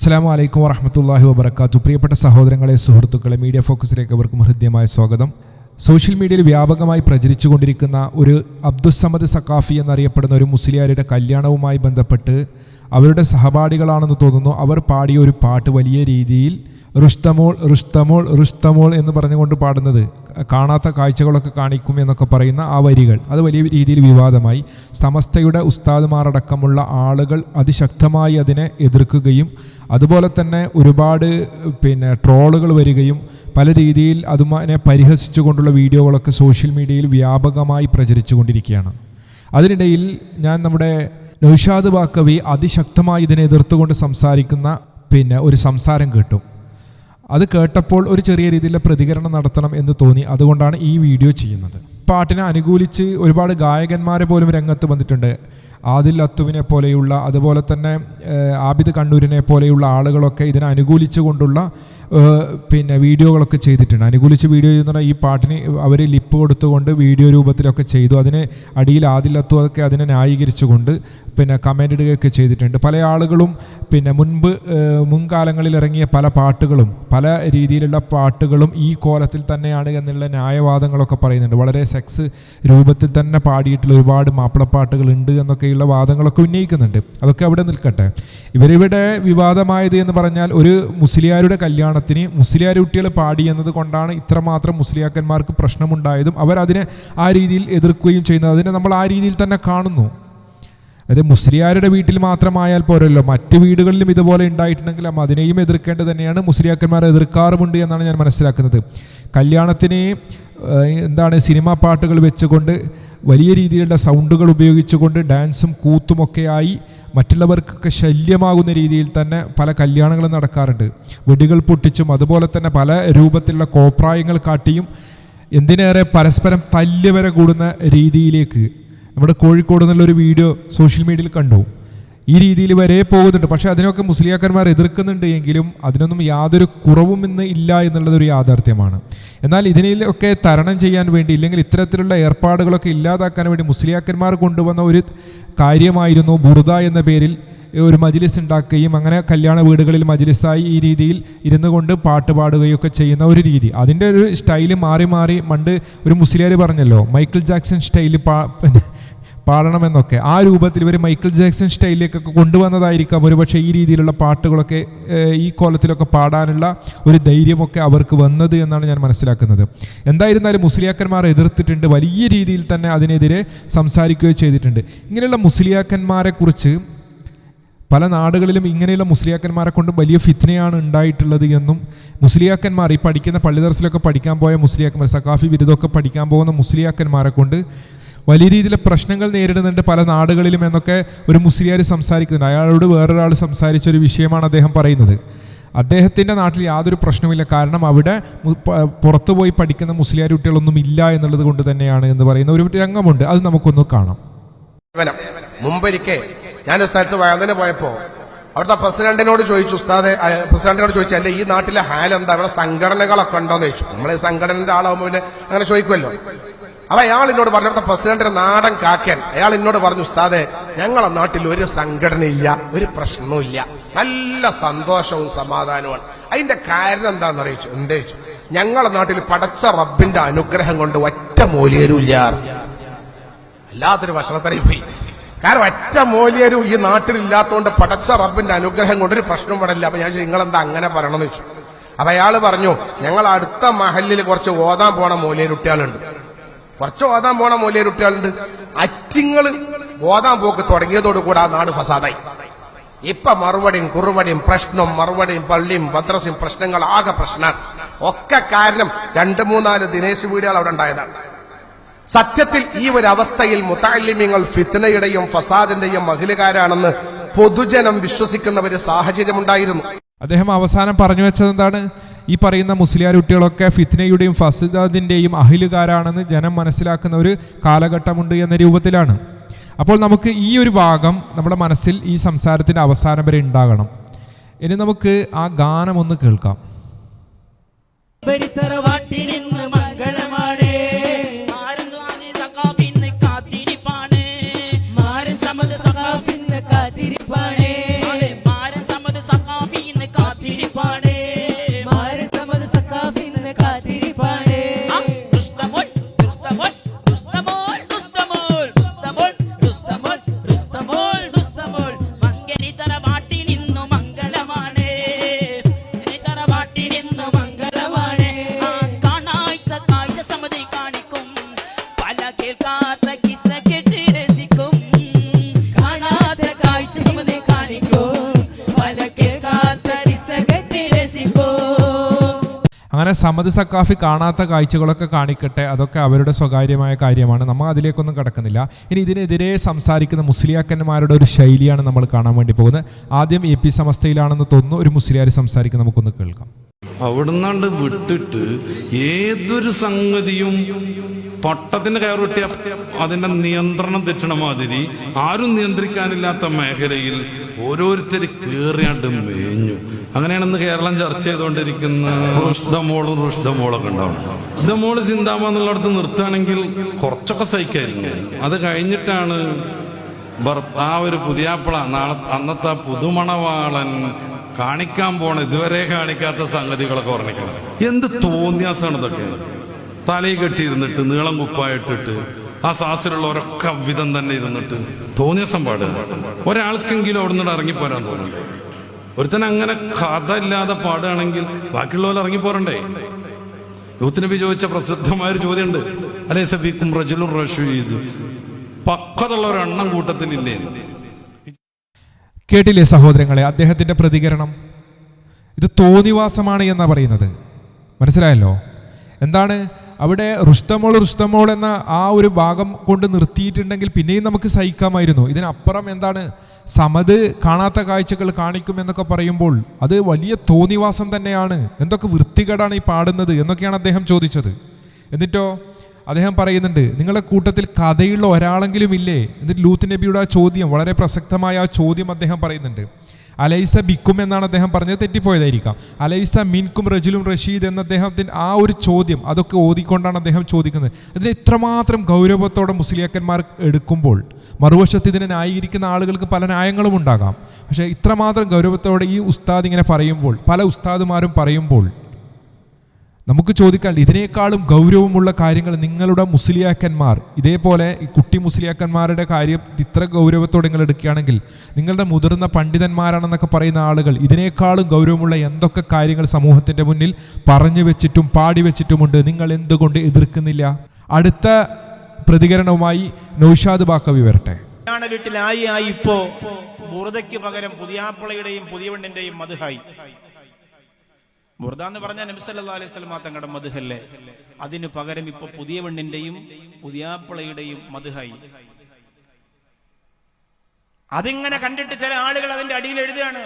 അസ്സാം വലൈക്കും വറഹമത്തല്ലാഹി വബർക്കാത്തു പ്രിയപ്പെട്ട സഹോദരങ്ങളെ സുഹൃത്തുക്കളെ മീഡിയ ഫോക്കസിലേക്ക് അവർക്കും ഹൃദ്യമായ സ്വാഗതം. സോഷ്യൽ മീഡിയയിൽ വ്യാപകമായി പ്രചരിച്ചുകൊണ്ടിരിക്കുന്ന ഒരു അബ്ദുസമദ് സക്കാഫി എന്നറിയപ്പെടുന്ന ഒരു മുസ്ലിയാരുടെ കല്യാണവുമായി ബന്ധപ്പെട്ട് അവരുടെ സഹപാഠികളാണെന്ന് തോന്നുന്നു. അവർ പാടിയ ഒരു പാട്ട് വലിയ രീതിയിൽ റുസ്തമോൾ റുസ്തമോൾ റുസ്തമോൾ എന്ന് പറഞ്ഞുകൊണ്ട് പാടുന്നത്. കാണാത്ത കാഴ്ചകളൊക്കെ കാണിക്കും എന്നൊക്കെ പറയുന്ന ആ വരികൾ. അത് വലിയ രീതിയിൽ വിവാദമായി. സമസ്തയുടെ ഉസ്താദുമാരടക്കമുള്ള ആളുകൾ അതിശക്തമായി അതിനെ എതിർക്കുകയും അതുപോലെ തന്നെ ഒരുപാട് പിന്നെ ട്രോളുകൾ വരികയും പല രീതിയിൽ അതുമാനെ പരിഹസിച്ചുകൊണ്ടുള്ള വീഡിയോകളൊക്കെ സോഷ്യൽ മീഡിയയിൽ വ്യാപകമായി പ്രചരിച്ചു കൊണ്ടിരിക്കുകയാണ് അതിനിടയിൽ ഞാൻ നമ്മുടെ നൗഷാദ് ബാക്കവി അതിശക്തമായി ഇതിനെ എതിർത്തുകൊണ്ട് സംസാരിക്കുന്ന പിന്നെ ഒരു സംസാരം കേട്ടു. അത് കേട്ടപ്പോൾ ഒരു ചെറിയ രീതിയിലുള്ള പ്രതികരണം നടത്തണം എന്ന് തോന്നി. അതുകൊണ്ടാണ് ഈ വീഡിയോ ചെയ്യുന്നത്. പാട്ടിനെ അനുകൂലിച്ച് ഒരുപാട് ഗായകന്മാരെ പോലും രംഗത്ത് വന്നിട്ടുണ്ട്. ആദിൽ അത്തുവിനെ പോലെയുള്ള അതുപോലെ തന്നെ ആബിദ് കണ്ണൂരിനെ പോലെയുള്ള ആളുകളൊക്കെ ഇതിനെ അനുകൂലിച്ചു കൊണ്ടുള്ള പിന്നെ വീഡിയോകളൊക്കെ ചെയ്തിട്ടുണ്ട്. അനുകൂലിച്ച് വീഡിയോ ചെയ്യുന്ന ഈ പാട്ടിന് അവർ ലിപ്പ് കൊടുത്തുകൊണ്ട് വീഡിയോ രൂപത്തിലൊക്കെ ചെയ്തു. അതിന് അടിയിൽ ആദിൽ അതിനെ ന്യായീകരിച്ചുകൊണ്ട് പിന്നെ കമന്റ് ഇടുകയൊക്കെ ചെയ്തിട്ടുണ്ട്. പല ആളുകളും പിന്നെ മുൻപ് മുൻകാലങ്ങളിൽ ഇറങ്ങിയ പല പാട്ടുകളും പല രീതിയിലുള്ള പാട്ടുകളും ഈ കോലത്തിൽ തന്നെയാണ് എന്നുള്ള ന്യായവാദങ്ങളൊക്കെ പറയുന്നുണ്ട്. വളരെ സെക്സ് രൂപത്തിൽ തന്നെ പാടിയിട്ടുള്ള ഒരുപാട് മാപ്പിളപ്പാട്ടുകൾ ഉണ്ട് എന്നൊക്കെയുള്ള വാദങ്ങളൊക്കെ ഉന്നയിക്കുന്നുണ്ട്. അതൊക്കെ അവിടെ നിൽക്കട്ടെ. ഇവരിവിടെ വിവാദമായത് എന്ന് പറഞ്ഞാൽ ഒരു മുസ്ലിയാരുടെ കല്യാണത്തിന് മുസ്ലിയാർ കുട്ടികൾ പാടി എന്നത് കൊണ്ടാണ് ഇത്രമാത്രം മുസ്ലിയാക്കന്മാർക്ക് പ്രശ്നമുണ്ടായതും അവരതിനെ ആ രീതിയിൽ എതിർക്കുകയും ചെയ്യുന്നത്. അതിനെ നമ്മൾ ആ രീതിയിൽ തന്നെ കാണുന്നു. അത് മുസ്ലിയാരുടെ വീട്ടിൽ മാത്രമായാൽ പോരല്ലോ. മറ്റ് വീടുകളിലും ഇതുപോലെ ഉണ്ടായിട്ടുണ്ടെങ്കിൽ അതിനെയും എതിർക്കേണ്ടത് തന്നെയാണ്. മുസ്ലിയാക്കന്മാരെ എതിർക്കാറുമുണ്ട് എന്നാണ് ഞാൻ മനസ്സിലാക്കുന്നത്. കല്യാണത്തിന് എന്താണ് സിനിമാ പാട്ടുകൾ വെച്ചുകൊണ്ട് വലിയ രീതിയിലുള്ള സൗണ്ടുകൾ ഉപയോഗിച്ചുകൊണ്ട് ഡാൻസും കൂത്തുമൊക്കെയായി മറ്റുള്ളവർക്കൊക്കെ ശല്യമാകുന്ന രീതിയിൽ തന്നെ പല കല്യാണങ്ങളും നടക്കാറുണ്ട്. വെടികൾ പൊട്ടിച്ചും അതുപോലെ തന്നെ പല രൂപത്തിലുള്ള കോപ്രായങ്ങൾ കാട്ടിയും എന്തിനേറെ പരസ്പരം തല്ല് വരെ കൂടുന്ന രീതിയിലേക്ക് നമ്മുടെ കോഴിക്കോട് നിന്നുള്ളൊരു വീഡിയോ സോഷ്യൽ മീഡിയയിൽ കണ്ടു. ഈ രീതിയിൽ വരെ പോകുന്നുണ്ട്. പക്ഷേ അതിനൊക്കെ മുസ്ലിയാക്കന്മാർ എതിർക്കുന്നുണ്ട് എങ്കിലും അതിനൊന്നും യാതൊരു കുറവും ഇന്ന് ഇല്ല എന്നുള്ളത് ഒരു യാഥാർത്ഥ്യമാണ്. എന്നാൽ ഇതിനൊക്കെ തരണം ചെയ്യാൻ വേണ്ടി ഇല്ലെങ്കിൽ ഇത്തരത്തിലുള്ള ഏർപ്പാടുകളൊക്കെ ഇല്ലാതാക്കാൻ വേണ്ടി മുസ്ലിയാക്കന്മാർ കൊണ്ടുവന്ന ഒരു കാര്യമായിരുന്നു ബുറുദ എന്ന പേരിൽ ഒരു മജിലിസ് ഉണ്ടാക്കുകയും അങ്ങനെ കല്യാണ വീടുകളിൽ മജിലിസായി ഈ രീതിയിൽ ഇരുന്നു കൊണ്ട് പാട്ട് പാടുകയും ഒക്കെ ചെയ്യുന്ന ഒരു രീതി. അതിന്റെ ഒരു സ്റ്റൈൽ മാറി മാറി പണ്ട് ഒരു മുസ്ലിയാർ പറഞ്ഞല്ലോ മൈക്കിൾ ജാക്സൺ സ്റ്റൈൽ പാ പാടണമെന്നൊക്കെ. ആ രൂപത്തിൽ ഇവർ മൈക്കിൾ ജാക്സൺ സ്റ്റൈലിലേക്കൊക്കെ കൊണ്ടുവന്നതായിരിക്കാം. ഒരുപക്ഷെ ഈ രീതിയിലുള്ള പാട്ടുകളൊക്കെ ഈ കോലത്തിലൊക്കെ പാടാനുള്ള ഒരു ധൈര്യമൊക്കെ അവർക്ക് വന്നത് എന്നാണ് ഞാൻ മനസ്സിലാക്കുന്നത്. എന്തായിരുന്നാലും മുസ്ലിയാക്കന്മാർ എതിർത്തിട്ടുണ്ട്. വലിയ രീതിയിൽ തന്നെ അതിനെതിരെ സംസാരിക്കുകയോ ചെയ്തിട്ടുണ്ട്. ഇങ്ങനെയുള്ള മുസ്ലിയാക്കന്മാരെ കുറിച്ച് പല നാടുകളിലും ഇങ്ങനെയുള്ള മുസ്ലിയാക്കന്മാരെ കൊണ്ട് വലിയ ഫിത്നയാണ് ഉണ്ടായിട്ടുള്ളത് എന്നും മുസ്ലിയാക്കന്മാർ ഈ പഠിക്കുന്ന പള്ളിദർസിലൊക്കെ പഠിക്കാൻ പോയ മുസ്ലിയാക്കന്മാർ സക്കാഫി ബിരുദമൊക്കെ പഠിക്കാൻ പോകുന്ന മുസ്ലിയാക്കന്മാരെ കൊണ്ട് വലിയ രീതിയിലെ പ്രശ്നങ്ങൾ നേരിടുന്നുണ്ട് പല നാടുകളിലും എന്നൊക്കെ ഒരു മുസ്ലിയാർ സംസാരിക്കുന്നുണ്ട്. അയാളോട് വേറൊരാൾ സംസാരിച്ച ഒരു വിഷയമാണ് അദ്ദേഹം പറയുന്നത്. അദ്ദേഹത്തിന്റെ നാട്ടിൽ യാതൊരു പ്രശ്നവുമില്ല. കാരണം അവിടെ പുറത്തു പോയി പഠിക്കുന്ന മുസ്ലിയാർ കുട്ടികളൊന്നും ഇല്ല എന്നുള്ളത് കൊണ്ട് തന്നെയാണ് എന്ന് പറയുന്ന ഒരു രംഗമുണ്ട്. അത് നമുക്കൊന്ന് കാണാം. മുമ്പൊരിക്കെ ഞാൻ സ്ഥലത്ത് വയനാട് പോയപ്പോൾ അവിടുത്തെ പ്രസിഡന്റിനോട് ചോദിച്ചു ഉസ്താദ് പ്രസിഡന്റിനോട് ചോദിച്ചു അല്ലെ ഈ നാട്ടിലെ ഹാൽ എന്താ ഇവിടെ സംഘടനകളൊക്കെ ഉണ്ടോന്ന് ചോദിച്ചു. നമ്മളെ സംഘടനയുടെ ആളാവുമ്പോൾ പിന്നെ അങ്ങനെ ചോദിക്കുമല്ലോ അപ്പൊ അയാൾ എന്നോട് പറഞ്ഞു അവിടുത്തെ പ്രസിഡന്റിന്റെ നാടൻ കാക്കൻ. അയാൾ എന്നോട് പറഞ്ഞു ഉസ്താദെ ഞങ്ങളെ നാട്ടിൽ ഒരു സംഘടനയില്ല ഒരു പ്രശ്നവും ഇല്ല നല്ല സന്തോഷവും സമാധാനവും അതിന്റെ കാരണം എന്താണെന്ന് അറിയിച്ചു? എന്താ ചോദിച്ചു? ഞങ്ങളെ നാട്ടിൽ പടച്ച റബ്ബിന്റെ അനുഗ്രഹം കൊണ്ട് ഒറ്റ മൂലിയരുമില്ല അല്ലാത്തൊരു ഭക്ഷണത്തറിയും പോയി. കാരണം ഒറ്റ മൂലിയരും ഈ നാട്ടിലില്ലാത്തതുകൊണ്ട് പടച്ച റബ്ബിന്റെ അനുഗ്രഹം കൊണ്ട് ഒരു പ്രശ്നം പടില്ല. അപ്പൊ ഞാൻ നിങ്ങൾ എന്താ അങ്ങനെ പറയണമെന്ന് വെച്ചു അപ്പൊ അയാൾ പറഞ്ഞു ഞങ്ങൾ അടുത്ത മഹലിൽ കുറച്ച് ഓതാൻ പോണ മൂല്യരുട്ടികളുണ്ട് കുറച്ച് ഓതാൻ പോണ മൂല്യരുട്ടികളുണ്ട് അറ്റിങ്ങൾ ഓതാൻ പോക്ക് തുടങ്ങിയതോടുകൂടെ ആ നാട് ഫസാദായി. ഇപ്പൊ മറുപടിയും കുറുപടിയും പ്രശ്നം മറുപടിയും പള്ളിയും മദ്രസയും പ്രശ്നങ്ങൾ ആകെ പ്രശ്നമാണ് ഒക്കെ കാരണം രണ്ട് മൂന്നാൽ ദിനേശ് വീടുകൾ അവിടെ ഉണ്ടായതാണ്. സത്യത്തിൽ ഈ ഒരു അവസ്ഥയിൽ മുത്താലിമ്യങ്ങൾ ഫിത്തനയുടെയും ഫസാദിന്റെയും മഹിലുകാരാണെന്ന് പൊതുജനം വിശ്വസിക്കുന്ന ഒരു സാഹചര്യമുണ്ടായിരുന്നു. അദ്ദേഹം അവസാനം പറഞ്ഞു വെച്ചത് എന്താണ്? ഈ പറയുന്ന മുസ്ലിയാർ കുട്ടികളൊക്കെ ഫിത്നയുടെയും ഫസിദാദിന്റെയും അഹിലുകാരാണെന്ന് ജനം മനസ്സിലാക്കുന്ന ഒരു കാലഘട്ടമുണ്ട് എന്ന രൂപത്തിലാണ്. അപ്പോൾ നമുക്ക് ഈ ഒരു ഭാഗം നമ്മുടെ മനസ്സിൽ ഈ സംസാരത്തിന്റെ അവസാനം വരെ ഉണ്ടാകണം. ഇനി നമുക്ക് ആ ഗാനം ഒന്ന് കേൾക്കാം. അങ്ങനെ സമത് സക്കാഫി കാണാത്ത കാഴ്ചകളൊക്കെ കാണിക്കട്ടെ. അതൊക്കെ അവരുടെ സ്വകാര്യമായ കാര്യമാണ്. നമ്മൾ അതിലേക്കൊന്നും കടക്കുന്നില്ല. ഇനി ഇതിനെതിരെ സംസാരിക്കുന്ന മുസ്ലിയാക്കന്മാരുടെ ഒരു ശൈലിയാണ് നമ്മൾ കാണാൻ വേണ്ടി പോകുന്നത്. ആദ്യം എ പി സമസ്തയിലാണെന്ന് തോന്നുന്നു. ഒരു മുസ്ലിയാർ സംസാരിക്കുന്ന നമുക്കൊന്ന് കേൾക്കാം. അവിടുന്നാണ്ട് വിട്ടിട്ട് ഏതൊരു സംഗതിയും പട്ടത്തിന് കയറുട്ടിയ അതിന്റെ നിയന്ത്രണം തെറ്റണ മാതിരി ആരും നിയന്ത്രിക്കാനില്ലാത്ത മേഖലയിൽ ഓരോരുത്തർ കേറിയാണ്ട് മേഞ്ഞു. അങ്ങനെയാണ് ഇന്ന് കേരളം ചർച്ച ചെയ്തുകൊണ്ടിരിക്കുന്ന റുഷ്ദമോളും റുഷ്ദമോളൊക്കെ ഉണ്ടാവും. റുഷ്ദമോൾ ചിന്താമ എന്നുള്ളിടത്ത് നിർത്തുകയാണെങ്കിൽ കുറച്ചൊക്കെ സഹിക്കായിരുന്നു. അത് കഴിഞ്ഞിട്ടാണ് ആ ഒരു പുതിയാപ്പിള നാളെ അന്നത്തെ പുതുമണവാളൻ കാണിക്കാൻ പോണ ഇതുവരെ കാണിക്കാത്ത സംഗതികളൊക്കെ ഓർമ്മിക്കണം. എന്ത് തോന്നിയാസാണ് ഇതൊക്കെ? തലയിൽ കെട്ടിയിരുന്നിട്ട് നീളം കുപ്പായിട്ടിട്ട് ആ സാസിലുള്ളവരൊക്കെ വിധം തന്നെ ഇരുന്നിട്ട് തോന്നിയാസം പാടുക ഒരാൾക്കെങ്കിലും അവിടെ നിന്ന് ഇറങ്ങിപ്പോരാൻ തോന്നുന്നു ഒരുത്തൻ അങ്ങനെ കഥ ഇല്ലാതെ പാടുകയാണെങ്കിൽ ബാക്കിയുള്ളവർ ഇറങ്ങിപ്പോരണ്ടേ? യൂത്ത് നബി ചോദിച്ച പ്രസിദ്ധമായ ഒരു ചോദ്യമുണ്ട്. അലേ സഫീഖും റജുലും റഷീദ്. പക്കതുള്ള ഒരു എണ്ണം കൂട്ടത്തിലില്ലേ? കേട്ടില്ലേ സഹോദരങ്ങളെ? അദ്ദേഹത്തിന്റെ പ്രതികരണം. ഇത് തോന്നിവാസമാണ് എന്നാ പറയുന്നത്. മനസ്സിലായല്ലോ? എന്താണ്? അവിടെ റുഷ്ടമോൾ റുഷ്ടമോൾ എന്ന ആ ഒരു ഭാഗം കൊണ്ട് നിർത്തിയിട്ടുണ്ടെങ്കിൽ പിന്നെയും നമുക്ക് സഹിക്കാമായിരുന്നു. ഇതിനപ്പുറം എന്താണ്? സമത് കാണാത്ത കാഴ്ചകൾ കാണിക്കും എന്നൊക്കെ പറയുമ്പോൾ അത് വലിയ തോന്നിവാസം തന്നെയാണ്. എന്തൊക്കെ വൃത്തികേടാണ് ഈ പാടുന്നത് എന്നൊക്കെയാണ് അദ്ദേഹം ചോദിച്ചത്. എന്നിട്ടോ? അദ്ദേഹം പറയുന്നുണ്ട് നിങ്ങളുടെ കൂട്ടത്തിൽ കഥയുള്ള ഒരാളെങ്കിലും ഇല്ലേ? എന്നിട്ട് ലൂത്ത് നബിയുടെ ആ ചോദ്യം വളരെ പ്രസക്തമായ ആ ചോദ്യം അദ്ദേഹം പറയുന്നുണ്ട്. അലൈസ ബിക്കും എന്നാണ് അദ്ദേഹം പറഞ്ഞത് തെറ്റിപ്പോയതായിരിക്കാം. അലൈസ മിൻകും റജുലും റഷീദ് എന്ന അദ്ദേഹത്തിന്റെ ആ ഒരു ചോദ്യം അതൊക്കെ ഓതിക്കൊണ്ടാണ് അദ്ദേഹം ചോദിക്കുന്നത്. അതിന് ഇത്രമാത്രം ഗൗരവത്തോടെ മുസ്ലിയാക്കന്മാർ എടുക്കുമ്പോൾ മറുവശത്ത് ഇതിനെ ന്യായീകരിക്കുന്ന ആളുകൾക്ക് പല ന്യായങ്ങളും ഉണ്ടാകാം. പക്ഷേ ഇത്രമാത്രം ഗൗരവത്തോടെ ഈ ഉസ്താദ് ഇങ്ങനെ പറയുമ്പോൾ പല ഉസ്താദുമാരും പറയുമ്പോൾ നമുക്ക് ചോദിക്കാൻ ഇതിനേക്കാളും ഗൗരവമുള്ള കാര്യങ്ങൾ നിങ്ങളുടെ മുസ്ലിയാക്കന്മാർ ഇതേപോലെ ഈ കുട്ടി മുസ്ലിയാക്കന്മാരുടെ കാര്യം ഇത്ര ഗൗരവത്തോടെ നിങ്ങൾ എടുക്കുകയാണെങ്കിൽ നിങ്ങളുടെ മുതിർന്ന പണ്ഡിതന്മാരാണെന്നൊക്കെ പറയുന്ന ആളുകൾ ഇതിനേക്കാളും ഗൗരവമുള്ള എന്തൊക്കെ കാര്യങ്ങൾ സമൂഹത്തിന്റെ മുന്നിൽ പറഞ്ഞു വെച്ചിട്ടും പാടി വെച്ചിട്ടുമുണ്ട് നിങ്ങൾ എന്തുകൊണ്ട് എതിർക്കുന്നില്ല? അടുത്ത പ്രതികരണവുമായി നൗഷാദ് ബാക്കവി വരട്ടെ. വീട്ടിലായി ആയി ഇപ്പോ ബുറുദയ്ക്ക് പകരം പുതിയാപ്പിളയുടെയും പുതിയവണ്ണിന്റെയും മധുഹായി. ബുർദ എന്ന് പറഞ്ഞാൽ നബിസല്ലാ അലൈഹി സ്വലമാ തങ്ങളുടെ മധുഹല്ലേ അതിനു പകരം ഇപ്പൊ പുതിയ പെണ്ണിന്റെയും പുതിയാപ്പിളയുടെയും മധുഹായി അതിങ്ങനെ കണ്ടിട്ട് ചില ആളുകൾ അതിന്റെ അടിയിൽ എഴുതുകയാണ്.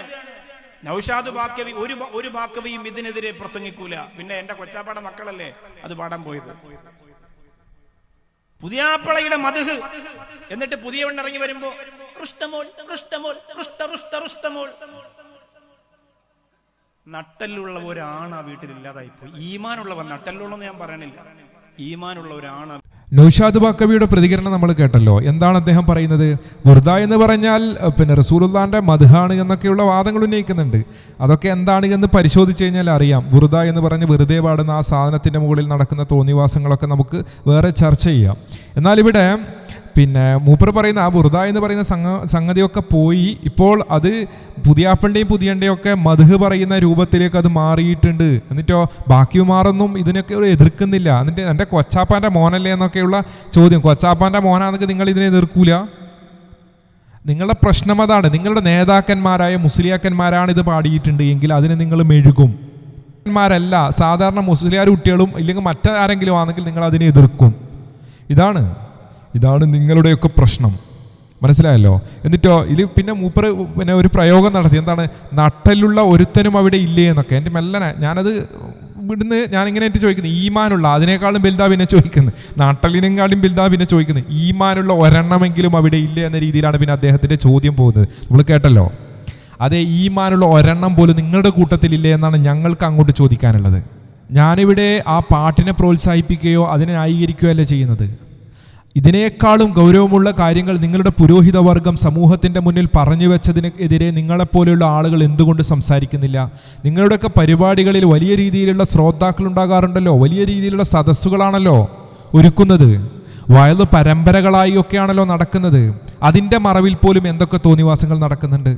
നൌഷാദ് ബാക്കവി ഒരു ഒരു ബാക്കവിയും ഇതിനെതിരെ പ്രസംഗിക്കൂല. പിന്നെ എന്റെ കൊച്ചാപ്പാടെ മക്കളല്ലേ അത് പാടാൻ പോയത്. പുതിയാപ്പിളയുടെ മധുഹ് എന്നിട്ട് പുതിയവണ്ണ് ഇറങ്ങി വരുമ്പോൾ നട്ടലുള്ള ഒരാണ് ആ വീട്ടിൽ പോയി ഈമാനുള്ളവൻ നട്ടല്ലുള്ളെന്ന് ഞാൻ പറയണില്ല. ഈമാനുള്ള ഒരാണ് നൌഷാദ് ബാക്കവിയുടെ പ്രതികരണം നമ്മൾ കേട്ടല്ലോ. എന്താണ് അദ്ദേഹം പറയുന്നത്? ബുർദ എന്ന് പറഞ്ഞാൽ പിന്നെ റസൂലുള്ളാന്റെ മധുഹാണ് എന്നൊക്കെയുള്ള വാദങ്ങൾ ഉന്നയിക്കുന്നുണ്ട്. അതൊക്കെ എന്താണ് എന്ന് പരിശോധിച്ച് കഴിഞ്ഞാൽ അറിയാം. ബുർദ എന്ന് പറഞ്ഞ് വെറുതെ പാടുന്ന ആ സാധനത്തിന്റെ മുകളിൽ നടക്കുന്ന തോന്നിവാസങ്ങളൊക്കെ നമുക്ക് വേറെ ചർച്ച ചെയ്യാം. എന്നാൽ ഇവിടെ പിന്നെ മൂപ്പർ പറയുന്ന ആ ബുർദ എന്ന് പറയുന്ന സംഗ സംഗതിയൊക്കെ പോയി. ഇപ്പോൾ അത് പുതിയാപ്പന്റെയും പുതിയന്റെയും ഒക്കെ മധു പറയുന്ന രൂപത്തിലേക്ക് അത് മാറിയിട്ടുണ്ട്. എന്നിട്ടോ ബാക്കിയുമാറൊന്നും ഇതിനൊക്കെ ഒരു എതിർക്കുന്നില്ല. എന്നിട്ട് എന്റെ കൊച്ചാപ്പാന്റെ മോനല്ലേ എന്നൊക്കെയുള്ള ചോദ്യം. കൊച്ചാപ്പാന്റെ മോനാണെങ്കിൽ നിങ്ങൾ ഇതിനെ എതിർക്കൂല? നിങ്ങളുടെ പ്രശ്നം അതാണ്. നിങ്ങളുടെ നേതാക്കന്മാരായ മുസ്ലിയാക്കന്മാരാണ് ഇത് പാടിയിട്ടുണ്ട് എങ്കിൽ അതിനെ നിങ്ങൾ മെഴുകും. ന്മാരല്ല സാധാരണ മുസ്ലിയാർ കുട്ടികളും ഇല്ലെങ്കിൽ മറ്റാരെങ്കിലും ആണെങ്കിൽ നിങ്ങൾ അതിനെ എതിർക്കും. ഇതാണ്. ഇതാണ് നിങ്ങളുടെയൊക്കെ പ്രശ്നം. മനസ്സിലായല്ലോ? എന്നിട്ടോ ഇതിൽ പിന്നെ മൂപ്പർ പിന്നെ ഒരു പ്രയോഗം നടത്തി. എന്താണ്? നട്ടലുള്ള ഒരുത്തനും അവിടെ ഇല്ലേ എന്നൊക്കെ. എന്റെ മെല്ലനെ ഞാനത് ഇവിടുന്ന് ഞാനിങ്ങനെ എനിക്ക് ചോദിക്കുന്നത് ഈമാനുള്ള അതിനേക്കാളും വലുതാ പിന്നെ ചോദിക്കുന്നത്. നാട്ടലിനെക്കാളും വലുതാ പിന്നെ ചോദിക്കുന്നത്. ഈമാനുള്ള ഒരെണ്ണമെങ്കിലും അവിടെ ഇല്ലേ എന്ന രീതിയിലാണ് പിന്നെ അദ്ദേഹത്തിന്റെ ചോദ്യം പോകുന്നത്. നമ്മൾ കേട്ടല്ലോ? അതേ ഈമാനുള്ള ഒരെണ്ണം പോലും നിങ്ങളുടെ കൂട്ടത്തിലില്ലേ എന്നാണ് ഞങ്ങൾക്ക് അങ്ങോട്ട് ചോദിക്കാനുള്ളത്. ഞാനിവിടെ ആ പാട്ടിനെ പ്രോത്സാഹിപ്പിക്കുകയോ അതിനെ ന്യായീകരിക്കുകയോ അല്ല ചെയ്യുന്നത്? ഇതിനേക്കാളും ഗൗരവമുള്ള കാര്യങ്ങൾ നിങ്ങളുടെ പുരോഹിതവർഗം സമൂഹത്തിന്റെ മുന്നിൽ പറഞ്ഞു വെച്ചതിന് എതിരെ നിങ്ങളെപ്പോലെയുള്ള ആളുകൾ എന്തുകൊണ്ട് സംസാരിക്കുന്നില്ല? നിങ്ങളുടെയൊക്കെ പരിപാടികളിൽ വലിയ രീതിയിലുള്ള ശ്രോതാക്കൾ ഉണ്ടാകാറുണ്ടല്ലോ വലിയ രീതിയിലുള്ള സദസ്സുകളാണല്ലോ ഒരുക്കുന്നത്. വയത് പരമ്പരകളായി ഒക്കെയാണല്ലോ നടക്കുന്നത്. അതിന്റെ മറവിൽ പോലും എന്തൊക്കെ തോന്നിവാസങ്ങൾ നടക്കുന്നുണ്ട്?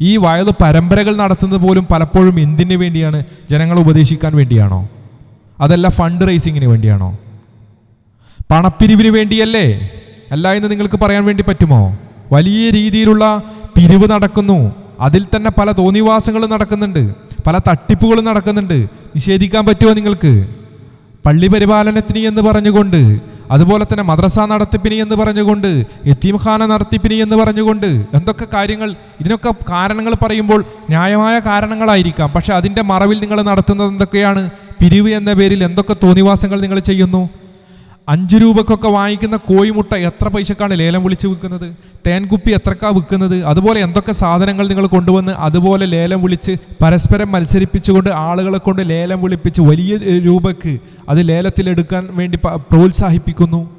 ഈ വയത് പരമ്പരകൾ നടത്തുന്നത് പോലും പലപ്പോഴും എന്തിനു വേണ്ടിയാണ്? ജനങ്ങളെ ഉപദേശിക്കാൻ വേണ്ടിയാണോ? അതല്ല ഫണ്ട് റേസിങ്ങിന് വേണ്ടിയാണോ? പണപ്പിരിവിന് വേണ്ടിയല്ലേ? അല്ല എന്ന് നിങ്ങൾക്ക് പറയാൻ വേണ്ടി പറ്റുമോ? വലിയ രീതിയിലുള്ള പിരിവ് നടക്കുന്നു. അതിൽ തന്നെ പല തോന്നിവാസങ്ങളും നടക്കുന്നുണ്ട്. പല തട്ടിപ്പുകളും നടക്കുന്നുണ്ട്. നിഷേധിക്കാൻ പറ്റുമോ നിങ്ങൾക്ക്? പള്ളി പരിപാലനത്തിന് എന്ന് പറഞ്ഞുകൊണ്ട് അതുപോലെ തന്നെ മദ്രസ നടത്തിപ്പിന് എന്ന് പറഞ്ഞുകൊണ്ട് യത്തീംഖാന നടത്തിപ്പിന് എന്ന് പറഞ്ഞുകൊണ്ട് എന്തൊക്കെ കാര്യങ്ങൾ ഇതിനൊക്കെ കാരണങ്ങൾ പറയുമ്പോൾ ന്യായമായ കാരണങ്ങളായിരിക്കാം. പക്ഷെ അതിന്റെ മറവിൽ നിങ്ങൾ നടത്തുന്നത് എന്തൊക്കെയാണ്? പിരിവ് എന്ന പേരിൽ എന്തൊക്കെ തോന്നിവാസങ്ങൾ നിങ്ങൾ ചെയ്യുന്നു? അഞ്ച് രൂപക്കൊക്കെ വാങ്ങിക്കുന്ന കോഴിമുട്ട എത്ര പൈസക്കാണ് ലേലം വിളിച്ച് വിൽക്കുന്നത്? തേൻകുപ്പി എത്രക്കാ വിൽക്കുന്നത്? അതുപോലെ എന്തൊക്കെ സാധനങ്ങൾ നിങ്ങൾ കൊണ്ടുവന്ന് അതുപോലെ ലേലം വിളിച്ച് പരസ്പരം മത്സരിപ്പിച്ചുകൊണ്ട് ആളുകളെ കൊണ്ട് ലേലം വിളിപ്പിച്ച് വലിയ രൂപക്ക് അത് ലേലത്തിലെടുക്കാൻ വേണ്ടി പ്രോത്സാഹിപ്പിക്കുന്നു?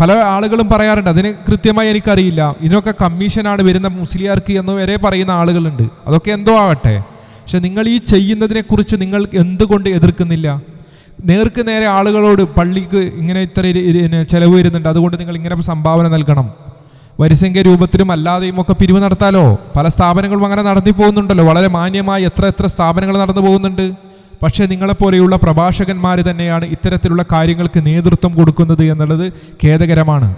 പല ആളുകളും പറയാറുണ്ട് അതിന് കൃത്യമായി എനിക്കറിയില്ല. ഇതിനൊക്കെ കമ്മീഷനാണ് വരുന്ന മുസ്ലിയാർക്ക് എന്ന് വരെ പറയുന്ന ആളുകളുണ്ട്. അതൊക്കെ എന്തോ ആകട്ടെ. പക്ഷെ നിങ്ങൾ ഈ ചെയ്യുന്നതിനെക്കുറിച്ച് നിങ്ങൾ എന്തുകൊണ്ട് എതിർക്കുന്നില്ല? നേർക്ക് നേരെ ആളുകളോട് പള്ളിക്ക് ഇങ്ങനെ ഇത്ര ചെലവ് വരുന്നുണ്ട്. അതുകൊണ്ട് നിങ്ങൾ ഇങ്ങനെ സംഭാവന നൽകണം. വരിസംഖ്യ രൂപത്തിലും അല്ലാതെയും ഒക്കെ പിരിവ് നടത്താലോ? പല സ്ഥാപനങ്ങളും അങ്ങനെ നടത്തി പോകുന്നുണ്ടല്ലോ. വളരെ മാന്യമായി എത്ര എത്ര സ്ഥാപനങ്ങൾ നടന്നു പോകുന്നുണ്ട്. പക്ഷേ നിങ്ങളെപ്പോലെയുള്ള പ്രഭാഷകന്മാർ തന്നെയാണ് ഇത്തരത്തിലുള്ള കാര്യങ്ങൾക്ക് നേതൃത്വം കൊടുക്കുന്നത് എന്നുള്ളത് ഖേദകരമാണ്.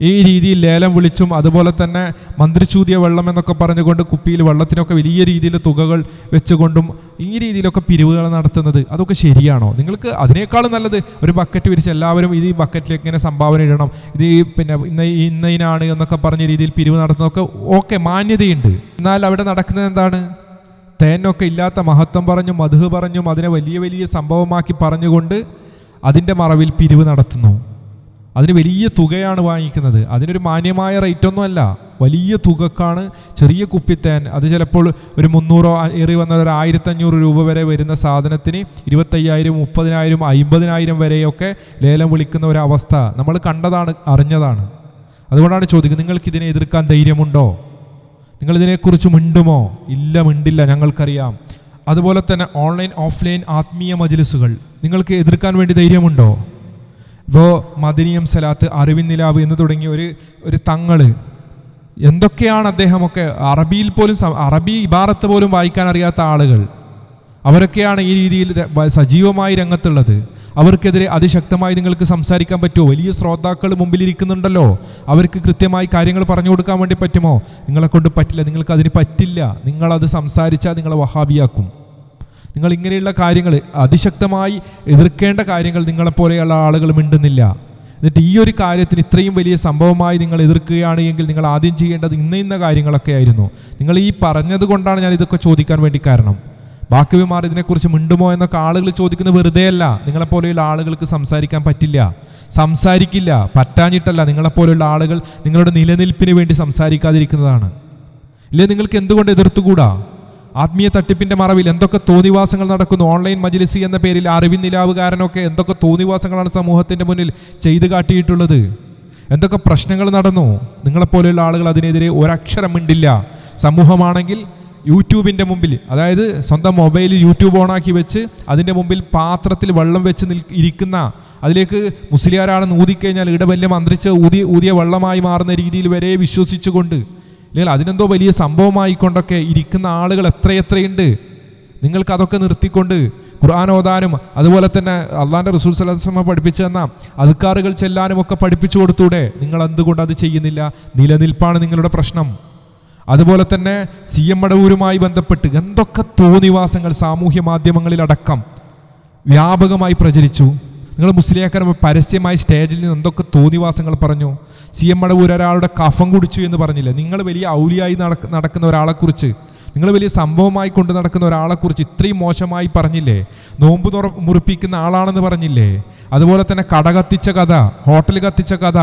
ഈ രീതിയിൽ ലേലം വിളിച്ചും അതുപോലെ തന്നെ മന്ത്രിച്ചൂതിയ വെള്ളം എന്നൊക്കെ പറഞ്ഞുകൊണ്ട് കുപ്പിയിൽ വെള്ളത്തിനൊക്കെ വലിയ രീതിയിൽ തുകകൾ വെച്ചുകൊണ്ടും ഈ രീതിയിലൊക്കെ പിരിവുകൾ നടത്തുന്നത് അതൊക്കെ ശരിയാണോ? നിങ്ങൾക്ക് അതിനേക്കാളും നല്ലത് ഒരു ബക്കറ്റ് വിരിച്ച് എല്ലാവരും ഇത് ഈ ബക്കറ്റിലേക്ക് ഇങ്ങനെ സംഭാവന ഇടണം. ഇത് പിന്നെ ഇന്ന ഇന്നതിനാണ് എന്നൊക്കെ പറഞ്ഞ രീതിയിൽ പിരിവ് നടത്തുന്നതൊക്കെ ഓക്കെ മാന്യതയുണ്ട്. എന്നാൽ അവിടെ നടക്കുന്നത് എന്താണ്? തേനൊക്കെ ഇല്ലാത്ത മഹത്വം പറഞ്ഞും മധു പറഞ്ഞും അതിനെ വലിയ വലിയ സംഭവമാക്കി പറഞ്ഞുകൊണ്ട് അതിന്റെ മറവിൽ പിരിവ് നടത്തുന്നു. അതിന് വലിയ തുകയാണ് വാങ്ങിക്കുന്നത്. അതിനൊരു മാന്യമായ റേറ്റൊന്നും അല്ല വലിയ തുകക്കാണ് ചെറിയ കുപ്പിത്തേൻ. അത് ചിലപ്പോൾ ഒരു മുന്നൂറോ ഏറി വന്ന ഒരു ആയിരത്തഞ്ഞൂറ് രൂപ വരെ വരുന്ന സാധനത്തിന് ഇരുപത്തയ്യായിരം മുപ്പതിനായിരം അമ്പതിനായിരം വരെയൊക്കെ ലേലം വിളിക്കുന്ന ഒരു അവസ്ഥ നമ്മൾ കണ്ടതാണ് അറിഞ്ഞതാണ്. അതുകൊണ്ടാണ് ചോദിക്കുന്നത് നിങ്ങൾക്കിതിനെ എതിർക്കാൻ ധൈര്യമുണ്ടോ? നിങ്ങളിതിനെക്കുറിച്ച് മിണ്ടുമോ? ഇല്ല മിണ്ടില്ല ഞങ്ങൾക്കറിയാം. അതുപോലെ തന്നെ ഓൺലൈൻ ഓഫ്ലൈൻ ആത്മീയ മജിലിസുകൾ. നിങ്ങൾക്ക് എതിർക്കാൻ വേണ്ടി ധൈര്യമുണ്ടോ? ഇപ്പോൾ മദനിയം സലാത്ത് അറിവിൻ നിലാവ് എന്ന് തുടങ്ങിയ ഒരു ഒരു തങ്ങൾ. എന്തൊക്കെയാണ് അദ്ദേഹമൊക്കെ അറബിയിൽ പോലും അറബി ഇബാറത്ത് പോലും വായിക്കാൻ അറിയാത്ത ആളുകൾ. അവരൊക്കെയാണ് ഈ രീതിയിൽ സജീവമായി രംഗത്തുള്ളത്. അവർക്കെതിരെ അതിശക്തമായി നിങ്ങൾക്ക് സംസാരിക്കാൻ പറ്റുമോ? വലിയ ശ്രോതാക്കൾ മുമ്പിലിരിക്കുന്നുണ്ടല്ലോ അവർക്ക് കൃത്യമായി കാര്യങ്ങൾ പറഞ്ഞു കൊടുക്കാൻ വേണ്ടി പറ്റുമോ? നിങ്ങളെ കൊണ്ട് പറ്റില്ല. നിങ്ങൾക്ക് അതിന് പറ്റില്ല. നിങ്ങളത് സംസാരിച്ചാൽ നിങ്ങളെ വഹാബിയാക്കും. നിങ്ങൾ ഇങ്ങനെയുള്ള കാര്യങ്ങൾ അതിശക്തമായി എതിർക്കേണ്ട കാര്യങ്ങൾ നിങ്ങളെപ്പോലെയുള്ള ആളുകൾ മിണ്ടുന്നില്ല. എന്നിട്ട് ഈ ഒരു കാര്യത്തിന് ഇത്രയും വലിയ സംഭവമായി നിങ്ങൾ എതിർക്കുകയാണ് എങ്കിൽ നിങ്ങൾ ആദ്യം ചെയ്യേണ്ടത് ഇന്ന ഇന്ന കാര്യങ്ങളൊക്കെ ആയിരുന്നു. നിങ്ങൾ ഈ പറഞ്ഞത് കൊണ്ടാണ് ഞാൻ ഇതൊക്കെ ചോദിക്കാൻ വേണ്ടി കാരണം. ബാക്കിവിമാർ ഇതിനെക്കുറിച്ച് മിണ്ടുമോ എന്നൊക്കെ ആളുകൾ ചോദിക്കുന്നത് വെറുതെയല്ല. നിങ്ങളെപ്പോലെയുള്ള ആളുകൾക്ക് സംസാരിക്കാൻ പറ്റില്ല. സംസാരിക്കില്ല. പറ്റാഞ്ഞിട്ടല്ല നിങ്ങളെപ്പോലെയുള്ള ആളുകൾ നിങ്ങളുടെ നിലനിൽപ്പിന് വേണ്ടി സംസാരിക്കാതിരിക്കുന്നതാണ്. ഇല്ലേ നിങ്ങൾക്ക് എന്തുകൊണ്ട് എതിർത്തുകൂടാ? ആത്മീയ തട്ടിപ്പിന്റെ മറവിൽ എന്തൊക്കെ തോന്നിവാസങ്ങൾ നടക്കുന്നു? ഓൺലൈൻ മജിലിസി എന്ന പേരിൽ അറിവിൻ നിലാവുകാരനൊക്കെ എന്തൊക്കെ തോന്നിവാസങ്ങളാണ് സമൂഹത്തിന്റെ മുന്നിൽ ചെയ്തു കാട്ടിയിട്ടുള്ളത്? എന്തൊക്കെ പ്രശ്നങ്ങൾ നടന്നു? നിങ്ങളെപ്പോലെയുള്ള ആളുകൾ അതിനെതിരെ ഒരക്ഷരം മിണ്ടില്ല. സമൂഹമാണെങ്കിൽ യൂട്യൂബിന്റെ മുമ്പിൽ അതായത് സ്വന്തം മൊബൈലിൽ യൂട്യൂബ് ഓണാക്കി വെച്ച് അതിന്റെ മുമ്പിൽ പാത്രത്തിൽ വെള്ളം വെച്ച് നിൽ ഇരിക്കുന്ന അതിലേക്ക് മുസ്ലിയാരാണെന്ന് ഊതിക്കഴിഞ്ഞാൽ ഇടവല്യം അന്തരിച്ച് ഊതി ഊതിയ വെള്ളമായി മാറുന്ന രീതിയിൽ വരെ വിശ്വസിച്ചുകൊണ്ട് അല്ലെങ്കിൽ അതിനെന്തോ വലിയ സംഭവമായിക്കൊണ്ടൊക്കെ ഇരിക്കുന്ന ആളുകൾ എത്രയെത്രയുണ്ട് നിങ്ങൾക്ക് അതൊക്കെ നിർത്തിക്കൊണ്ട് ഖുർആൻ ഓതാനും അതുപോലെ തന്നെ അള്ളാന്റെ റസൂൽ സലഹ്സ്മ പഠിപ്പിച്ചു തന്ന അധികാറുകൾ ചെല്ലാനും ഒക്കെ പഠിപ്പിച്ചു കൊടുത്തൂടെ. നിങ്ങൾ എന്തുകൊണ്ട് അത് ചെയ്യുന്നില്ല? നിലനിൽപ്പാണ് നിങ്ങളുടെ പ്രശ്നം. അതുപോലെ തന്നെ സി എം മടവൂരുമായി ബന്ധപ്പെട്ട് എന്തൊക്കെ തോന്നിവാസങ്ങൾ സാമൂഹ്യ മാധ്യമങ്ങളിലടക്കം വ്യാപകമായി പ്രചരിച്ചു. നിങ്ങൾ മുസ്ലിയാക്കാൻ പരസ്യമായി സ്റ്റേജിൽ നിന്ന് എന്തൊക്കെ തോന്നിവാസങ്ങൾ പറഞ്ഞു? സി എം മടവൂർ ഒരാളുടെ കഫം കുടിച്ചു എന്ന് പറഞ്ഞില്ല? നിങ്ങൾ വലിയ ഔലിയായി നടക്ക നടക്കുന്ന ഒരാളെക്കുറിച്ച് നിങ്ങൾ വലിയ സംഭവമായി കൊണ്ട് നടക്കുന്ന ഒരാളെക്കുറിച്ച് ഇത്രയും മോശമായി പറഞ്ഞില്ലേ? നോമ്പ് തുറ മുറിപ്പിക്കുന്ന ആളാണെന്ന് പറഞ്ഞില്ലേ? അതുപോലെ തന്നെ കട കത്തിച്ച കഥ ഹോട്ടൽ കത്തിച്ച കഥ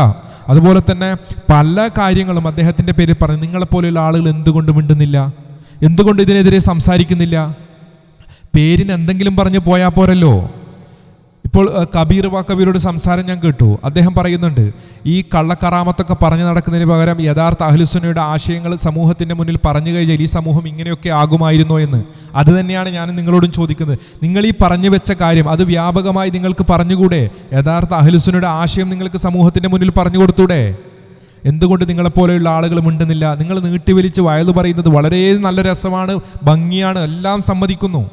അതുപോലെ തന്നെ പല കാര്യങ്ങളും അദ്ദേഹത്തിന്റെ പേരിൽ പറഞ്ഞു. നിങ്ങളെപ്പോലെയുള്ള ആളുകൾ എന്തുകൊണ്ട് മിണ്ടുന്നില്ല? എന്തുകൊണ്ട് ഇതിനെതിരെ സംസാരിക്കുന്നില്ല? പേരിന് എന്തെങ്കിലും പറഞ്ഞു പോയാൽ പോരല്ലോ. ഇപ്പോൾ കബീർ വാ കബീറോട് സംസാരം ഞാൻ കേട്ടു. അദ്ദേഹം പറയുന്നുണ്ട് ഈ കള്ളക്കറാമത്തൊക്കെ പറഞ്ഞു നടക്കുന്നതിന് പകരം യഥാർത്ഥ അഹ്ലുസുനയുടെ ആശയങ്ങൾ സമൂഹത്തിന്റെ മുന്നിൽ പറഞ്ഞു കഴിഞ്ഞാൽ ഈ സമൂഹം ഇങ്ങനെയൊക്കെ ആകുമായിരുന്നോ എന്ന്. അത് തന്നെയാണ് ഞാൻ നിങ്ങളോടും ചോദിക്കുന്നത്. നിങ്ങൾ ഈ പറഞ്ഞു വെച്ച കാര്യം അത് വ്യാപകമായി നിങ്ങൾക്ക് പറഞ്ഞുകൂടെ? യഥാർത്ഥ അഹ്ലുസുനയുടെ ആശയം നിങ്ങൾക്ക് സമൂഹത്തിന്റെ മുന്നിൽ പറഞ്ഞു കൊടുത്തൂടെ? എന്തുകൊണ്ട് നിങ്ങളെപ്പോലെയുള്ള ആളുകൾ മിണ്ടുന്നില്ല നിങ്ങൾ നീട്ടിവലിച്ച് വയലു പറയുന്നത് വളരെ നല്ല രസമാണ് ഭംഗിയാണ് എല്ലാം സമ്മതിക്കുന്നു.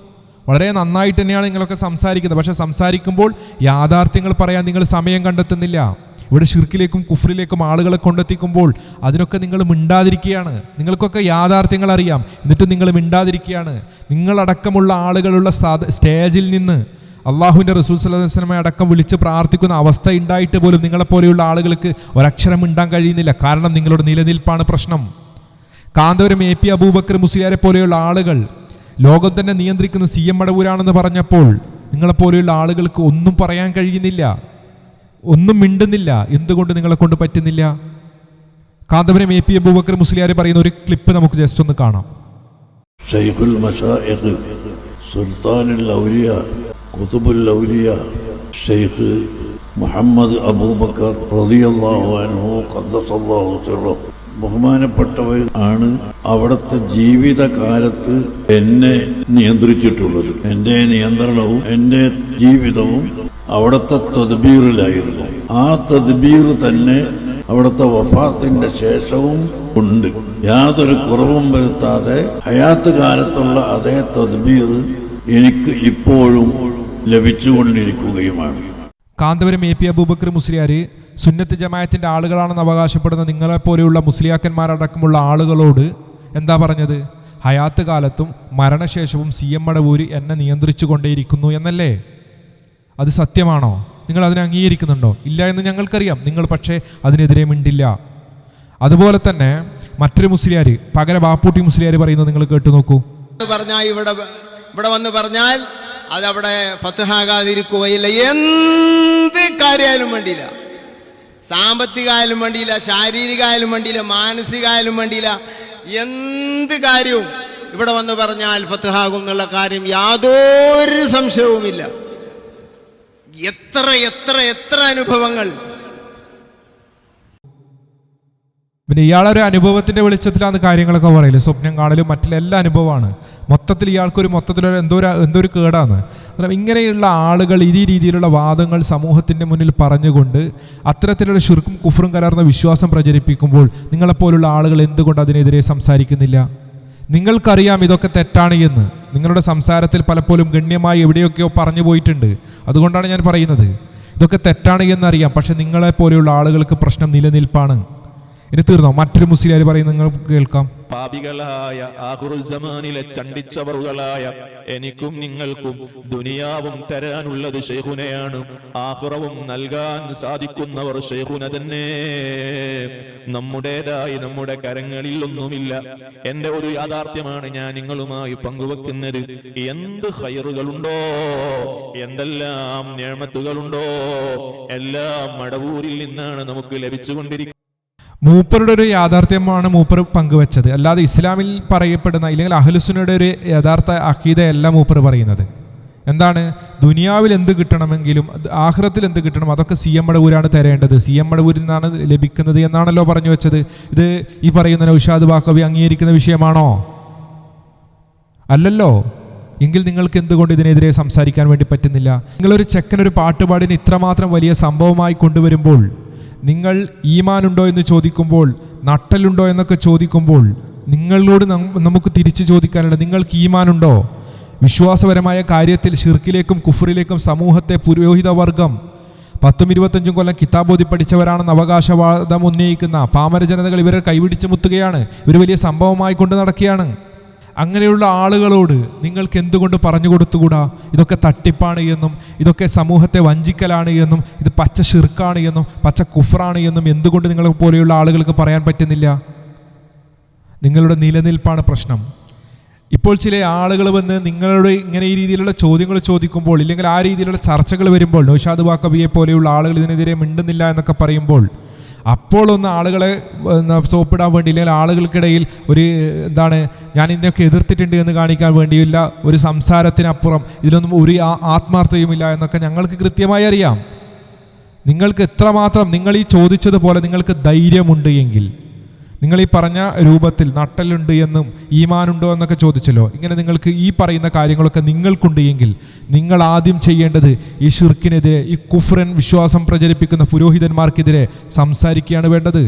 വളരെ നന്നായിട്ട് തന്നെയാണ് നിങ്ങളൊക്കെ സംസാരിക്കുന്നത്. പക്ഷേ സംസാരിക്കുമ്പോൾ യാഥാർത്ഥ്യങ്ങൾ പറയാൻ നിങ്ങൾ സമയം കണ്ടെത്തുന്നില്ല. ഇവിടെ ഷിർക്കിലേക്കും കുഫറിലേക്കും ആളുകളെ കൊണ്ടെത്തിക്കുമ്പോൾ അതിനൊക്കെ നിങ്ങൾ മിണ്ടാതിരിക്കുകയാണ്. നിങ്ങൾക്കൊക്കെ യാഥാർത്ഥ്യങ്ങൾ അറിയാം. എന്നിട്ടും നിങ്ങൾ മിണ്ടാതിരിക്കുകയാണ്. നിങ്ങളടക്കമുള്ള ആളുകളുള്ള സ്റ്റേജിൽ നിന്ന് അള്ളാഹുവിന്റെ റസൂൽ വസല്ലമയെ അടക്കം വിളിച്ച് പ്രാർത്ഥിക്കുന്ന അവസ്ഥ ഉണ്ടായിട്ട് പോലും നിങ്ങളെപ്പോലെയുള്ള ആളുകൾക്ക് ഒരക്ഷരം മിണ്ടാൻ കഴിയുന്നില്ല. കാരണം നിങ്ങളുടെ നിലനിൽപ്പാണ് പ്രശ്നം. കാന്തപുരം എ പി അബൂബക്കർ മുസ്ലിയാരെ പോലെയുള്ള ആളുകൾ ലോകം തന്നെ നിയന്ത്രിക്കുന്ന സി എം മടവൂരാണെന്ന് പറഞ്ഞപ്പോൾ നിങ്ങളെപ്പോലെയുള്ള ആളുകൾക്ക് ഒന്നും പറയാൻ കഴിയുന്നില്ല ഒന്നും മിണ്ടുന്നില്ല. എന്തുകൊണ്ട് നിങ്ങളെ കൊണ്ട് പറ്റുന്നില്ല? കാന്തപുരം എ പി അബൂബക്കർ മുസ്ലിയാർ പറയുന്ന ഒരു ക്ലിപ്പ് നമുക്ക് ജസ്റ്റ് ഒന്ന് കാണാം. സുൽത്താനുൽ മുഹമ്മദ് അബൂബക്കർ റളിയല്ലാഹു അൻഹു ഖദ്ദസല്ലാഹു ബഹുമാനപ്പെട്ടവർ ആണ് അവിടുത്തെ ജീവിതകാലത്ത് എന്നെ നിയന്ത്രിച്ചിട്ടുള്ളത്. എന്റെ നിയന്ത്രണവും എന്റെ ജീവിതവും അവിടുത്തെ തദ്ബീറിലായിരുന്നു. ആ തദ്ബീർ തന്നെ അവിടുത്തെ വഫാത്തിന്റെ ശേഷവും ഉണ്ട്. യാതൊരു കുറവും വരുത്താതെ ഹയാത്ത് കാലത്തുള്ള അതേ തദ്ബീർ എനിക്ക് ഇപ്പോഴും ലഭിച്ചുകൊണ്ടിരിക്കുകയുമാണ്. കാന്തപുരം എ പി അബൂബക്കർ മുസ്ലിയാർ സുന്നത്ത് ജമായത്തിന്റെ ആളുകളാണെന്ന് അവകാശപ്പെടുന്ന നിങ്ങളെപ്പോലെയുള്ള മുസ്ലിയാക്കന്മാരടക്കമുള്ള ആളുകളോട് എന്താ പറഞ്ഞത്? ഹയാത്ത് കാലത്തും മരണശേഷവും സി എം മടവൂര് എന്നെ നിയന്ത്രിച്ചു കൊണ്ടേയിരിക്കുന്നു എന്നല്ലേ? അത് സത്യമാണോ? നിങ്ങൾ അതിനെ അംഗീകരിക്കുന്നുണ്ടോ? ഇല്ല എന്ന് ഞങ്ങൾക്കറിയാം. നിങ്ങൾ പക്ഷേ അതിനെതിരെ മിണ്ടില്ല. അതുപോലെ തന്നെ മറ്റൊരു മുസ്ലിയാർ പകര ബാപ്പൂട്ടി മുസ്ലിയാർ പറയുന്നത് നിങ്ങൾ കേട്ടു നോക്കൂ. പറഞ്ഞാൽ ഇവിടെ ഇവിടെ വന്ന് പറഞ്ഞാൽ അതവിടെ ഫത്തഹാകാതിരിക്കുകയില്ല എന്ത് കാര്യമായാലും വേണ്ടിയില്ല. സാമ്പത്തികമായാലും വേണ്ടിയില്ല ശാരീരികമായാലും വേണ്ടിയില്ല മാനസികമായാലും വേണ്ടിയില്ല. എന്ത് കാര്യവും ഇവിടെ വന്ന് പറഞ്ഞാൽ ഫത്തുഹാകും എന്നുള്ള കാര്യം യാതൊരു സംശയവുമില്ല. എത്ര എത്ര എത്ര അനുഭവങ്ങൾ പിന്നെ ഇയാളൊരു അനുഭവത്തിന്റെ വെളിച്ചത്തിലാണ് കാര്യങ്ങളൊക്കെ പറയില്ല? സ്വപ്നം കാണലും മറ്റുള്ള എല്ലാ അനുഭവമാണ്. മൊത്തത്തിൽ ഇയാൾക്കൊരു മൊത്തത്തിലൊരു എന്തോ ഒരു എന്തോ ഒരു കേടാണ് അന്നേരം ഇങ്ങനെയുള്ള ആളുകൾ ഈ രീതിയിലുള്ള വാദങ്ങൾ സമൂഹത്തിന്റെ മുന്നിൽ പറഞ്ഞുകൊണ്ട് അത്തരത്തിലുള്ള ശുർക്കും കുഫറും കലർന്ന വിശ്വാസം പ്രചരിപ്പിക്കുമ്പോൾ നിങ്ങളെപ്പോലുള്ള ആളുകൾ എന്തുകൊണ്ട് അതിനെതിരെ സംസാരിക്കുന്നില്ല? നിങ്ങൾക്കറിയാം ഇതൊക്കെ തെറ്റാണ് എന്ന്. നിങ്ങളുടെ സംസാരത്തിൽ പലപ്പോഴും ഗണ്യമായി എവിടെയൊക്കെയോ പറഞ്ഞു പോയിട്ടുണ്ട്. അതുകൊണ്ടാണ് ഞാൻ പറയുന്നത്. ഇതൊക്കെ തെറ്റാണ് എന്നറിയാം. പക്ഷെ നിങ്ങളെപ്പോലെയുള്ള ആളുകൾക്ക് പ്രശ്നം നിലനിൽപ്പാണ്. ഇനി തീർന്നോ? മറ്റൊരു മുസ്ലിം പറയുന്നത് നിങ്ങൾ കേൾക്കാം. പാപികളായ ആഹുറുസമാനിലെ ചണ്ടിച്ചവറുകളായ എനിക്കും നിങ്ങൾക്കും ദുനിയാവും തരാനുള്ളത് ഷെയ്ഖുനയാണ് ആഹുറവും നൽകാൻ സാധിക്കുന്നവർ ഷെയ്ഖുന തന്നെ. നമ്മുടേതായി നമ്മുടെ കരങ്ങളിൽ ഒന്നുമില്ല. എന്റെ ഒരു യാഥാർത്ഥ്യമാണ് ഞാൻ നിങ്ങളുമായി പങ്കുവെക്കുന്നത്. എന്ത് ഹയറുകളുണ്ടോ എന്തെല്ലാം ഞാമത്തുകളുണ്ടോ? എല്ലാം മടവൂരിൽ നിന്നാണ് നമുക്ക് ലഭിച്ചുകൊണ്ടിരിക്കുന്നത്. മൂപ്പരുടെ ഒരു യാഥാർത്ഥ്യമാണ് മൂപ്പർ പങ്കുവച്ചത്. അല്ലാതെ ഇസ്ലാമിൽ പറയപ്പെടുന്ന ഇല്ലെങ്കിൽ അഹ്ലുസുനയുടെ ഒരു യഥാർത്ഥ അഹീതയല്ല മൂപ്പർ പറയുന്നത്. എന്താണ്? ദുനിയാവിൽ എന്ത് കിട്ടണമെങ്കിലും അത് ആഖിറത്തിൽ എന്ത് കിട്ടണം അതൊക്കെ സി എം മടവൂരാണ് തരേണ്ടത്. സി എം മടവൂരിൽ നിന്നാണ് ലഭിക്കുന്നത് എന്നാണല്ലോ പറഞ്ഞു വെച്ചത്. ഇത് ഈ പറയുന്ന നൌഷാദ് ബാക്കവി അംഗീകരിക്കുന്ന വിഷയമാണോ? അല്ലല്ലോ. എങ്കിൽ നിങ്ങൾക്ക് എന്തുകൊണ്ട് ഇതിനെതിരെ സംസാരിക്കാൻ വേണ്ടി പറ്റുന്നില്ല? നിങ്ങളൊരു ചെക്കനൊരു പാട്ടുപാടിന് ഇത്രമാത്രം വലിയ സംഭവമായി കൊണ്ടുവരുമ്പോൾ നിങ്ങൾ ഈമാനുണ്ടോ എന്ന് ചോദിക്കുമ്പോൾ നട്ടലുണ്ടോ എന്നൊക്കെ ചോദിക്കുമ്പോൾ നിങ്ങളോട് നമുക്ക് തിരിച്ചു ചോദിക്കാനുണ്ട് നിങ്ങൾക്ക് ഈമാനുണ്ടോ? വിശ്വാസപരമായ കാര്യത്തിൽ ഷിർക്കിലേക്കും കുഫറിലേക്കും സമൂഹത്തെ പുരോഹിത വർഗം പത്തും ഇരുപത്തഞ്ചും കൊല്ലം കിതാബോധി പഠിച്ചവരാണെന്ന് അവകാശവാദം ഉന്നയിക്കുന്ന പാമര ജനതകൾ ഇവരെ കൈപിടിച്ച് മുത്തുകയാണ്. ഇവർ വലിയ സംഭവമായി കൊണ്ട് നടക്കുകയാണ്. അങ്ങനെയുള്ള ആളുകളോട് നിങ്ങൾക്ക് എന്തുകൊണ്ട് പറഞ്ഞു കൊടുത്തുകൂടാ? ഇതൊക്കെ തട്ടിപ്പാണ് എന്നും ഇതൊക്കെ സമൂഹത്തെ വഞ്ചിക്കലാണ് എന്നും ഇത് പച്ച ഷിർക്കാണ് എന്നും പച്ച കുഫറാണ് എന്നും എന്തുകൊണ്ട് നിങ്ങളെ പോലെയുള്ള ആളുകൾക്ക് പറയാൻ പറ്റുന്നില്ല? നിങ്ങളുടെ നിലനിൽപ്പാണ് പ്രശ്നം. ഇപ്പോൾ ചില ആളുകൾ വന്ന് നിങ്ങളോട് ഇങ്ങനെ ഈ രീതിയിലുള്ള ചോദ്യങ്ങൾ ചോദിക്കുമ്പോൾ ഇല്ലെങ്കിൽ ആ രീതിയിലുള്ള ചർച്ചകൾ വരുമ്പോൾ നൗഷാദ് വാക്കബിയെ പോലെയുള്ള ആളുകൾ ഇതിനെതിരെ മിണ്ടുന്നില്ല എന്നൊക്കെ പറയുമ്പോൾ അപ്പോൾ ഒന്ന് ആളുകളെ സോപ്പിടാൻ വേണ്ടി ഇല്ലെങ്കിൽ ആളുകൾക്കിടയിൽ ഒരു എന്താണ് ഞാൻ ഇതിനൊക്കെ എതിർത്തിട്ടുണ്ട് എന്ന് കാണിക്കാൻ വേണ്ടിയില്ല ഒരു സംസാരത്തിനപ്പുറം ഇതിലൊന്നും ഒരു ആത്മാർത്ഥതയുമില്ല എന്നൊക്കെ ഞങ്ങൾക്ക് കൃത്യമായി അറിയാം. നിങ്ങൾക്ക് എത്രമാത്രം നിങ്ങൾ ഈ ചോദിച്ചതുപോലെ നിങ്ങൾക്ക് ധൈര്യമുണ്ട് എങ്കിൽ നിങ്ങൾ ഈ പറഞ്ഞ രൂപത്തിൽ നട്ടലുണ്ട് എന്നും ഈമാനുണ്ടോ എന്നൊക്കെ ചോദിച്ചല്ലോ. ഇങ്ങനെ നിങ്ങൾക്ക് ഈ പറയുന്ന കാര്യങ്ങളൊക്കെ നിങ്ങൾക്കുണ്ട് എങ്കിൽ നിങ്ങൾ ആദ്യം ചെയ്യേണ്ടത് ഈ ഷിർക്കിനെതിരെ ഈ കുഫ്രൻ വിശ്വാസം പ്രചരിപ്പിക്കുന്ന പുരോഹിതന്മാർക്കെതിരെ സംസാരിക്കുകയാണ് വേണ്ടത്.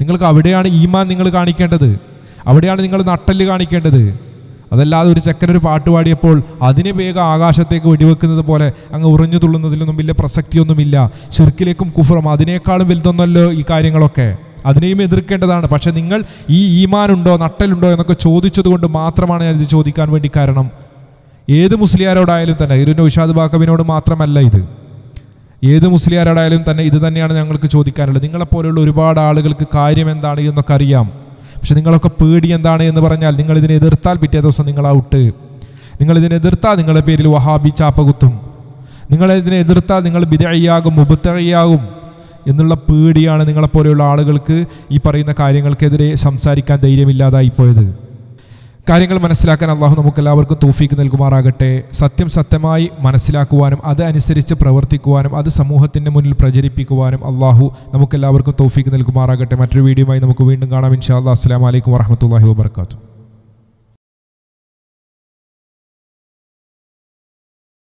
നിങ്ങൾക്ക് അവിടെയാണ് ഈമാൻ നിങ്ങൾ കാണിക്കേണ്ടത്. അവിടെയാണ് നിങ്ങൾ നട്ടൽ കാണിക്കേണ്ടത്. അതല്ലാതെ ഒരു ചെക്കനൊരു പാട്ട് പാടിയപ്പോൾ അതിനെ വേഗം ആകാശത്തേക്ക് വെടിവെക്കുന്നത് പോലെ അങ്ങ് ഉറഞ്ഞു തുള്ളുന്നതിലൊന്നും വലിയ പ്രസക്തിയൊന്നുമില്ല. ഷിർക്കിലേക്കും കുഫറും അതിനേക്കാളും വലുതൊന്നല്ലോ ഈ കാര്യങ്ങളൊക്കെ. അതിനെയും എതിർക്കേണ്ടതാണ്. പക്ഷെ നിങ്ങൾ ഈ ഈമാനുണ്ടോ നട്ടലുണ്ടോ എന്നൊക്കെ ചോദിച്ചതുകൊണ്ട് മാത്രമാണ് ഞാനിത് ചോദിക്കാൻ വേണ്ടി കാരണം ഏത് മുസ്ലിയാരോടായാലും തന്നെ ഇരുന്ന ഉഷാദ് ബാക്കബിനോട് മാത്രമല്ല ഇത്. ഏത് മുസ്ലിയാരോടായാലും തന്നെ ഇത് തന്നെയാണ് ഞങ്ങൾക്ക് ചോദിക്കാനുള്ളത്. നിങ്ങളെപ്പോലെയുള്ള ഒരുപാട് ആളുകൾക്ക് കാര്യം എന്താണ് എന്നൊക്കെ അറിയാം. പക്ഷെ നിങ്ങളൊക്കെ പേടി എന്താണ് എന്ന് പറഞ്ഞാൽ നിങ്ങൾ ഇതിനെ എതിർത്താൽ പിറ്റേ ദിവസം നിങ്ങൾ ഔട്ട്. നിങ്ങൾ ഇതിനെ എതിർത്താൽ നിങ്ങളുടെ പേരിൽ വഹാബി ചാപ്പകുത്തും. നിങ്ങൾ ഇതിനെ എതിർത്താൽ നിങ്ങൾ ബിദഅയ്യാകും മുബത്തയ്യാകും എന്നുള്ള പേടിയാണ് നിങ്ങളെപ്പോലെയുള്ള ആളുകൾക്ക് ഈ പറയുന്ന കാര്യങ്ങൾക്കെതിരെ സംസാരിക്കാൻ ധൈര്യമില്ലാതായി പോയത്. കാര്യങ്ങൾ മനസ്സിലാക്കാൻ അള്ളാഹു നമുക്കെല്ലാവർക്കും തോഫീക്ക് നൽകുമാറാകട്ടെ. സത്യം സത്യമായി മനസ്സിലാക്കുവാനും അത് അനുസരിച്ച് പ്രവർത്തിക്കുവാനും അത് സമൂഹത്തിന്റെ മുന്നിൽ പ്രചരിപ്പിക്കുവാനും അള്ളാഹു നമുക്കെല്ലാവർക്കും തോഫീക്ക് നൽകുമാറാകട്ടെ. മറ്റൊരു വീഡിയോയുമായി നമുക്ക് വീണ്ടും കാണാം. ഇൻഷാ അല്ലാ അസ്സാം വലൈക്കും വാഹമത്തല്ലാഹി വാബർക്കാത്തു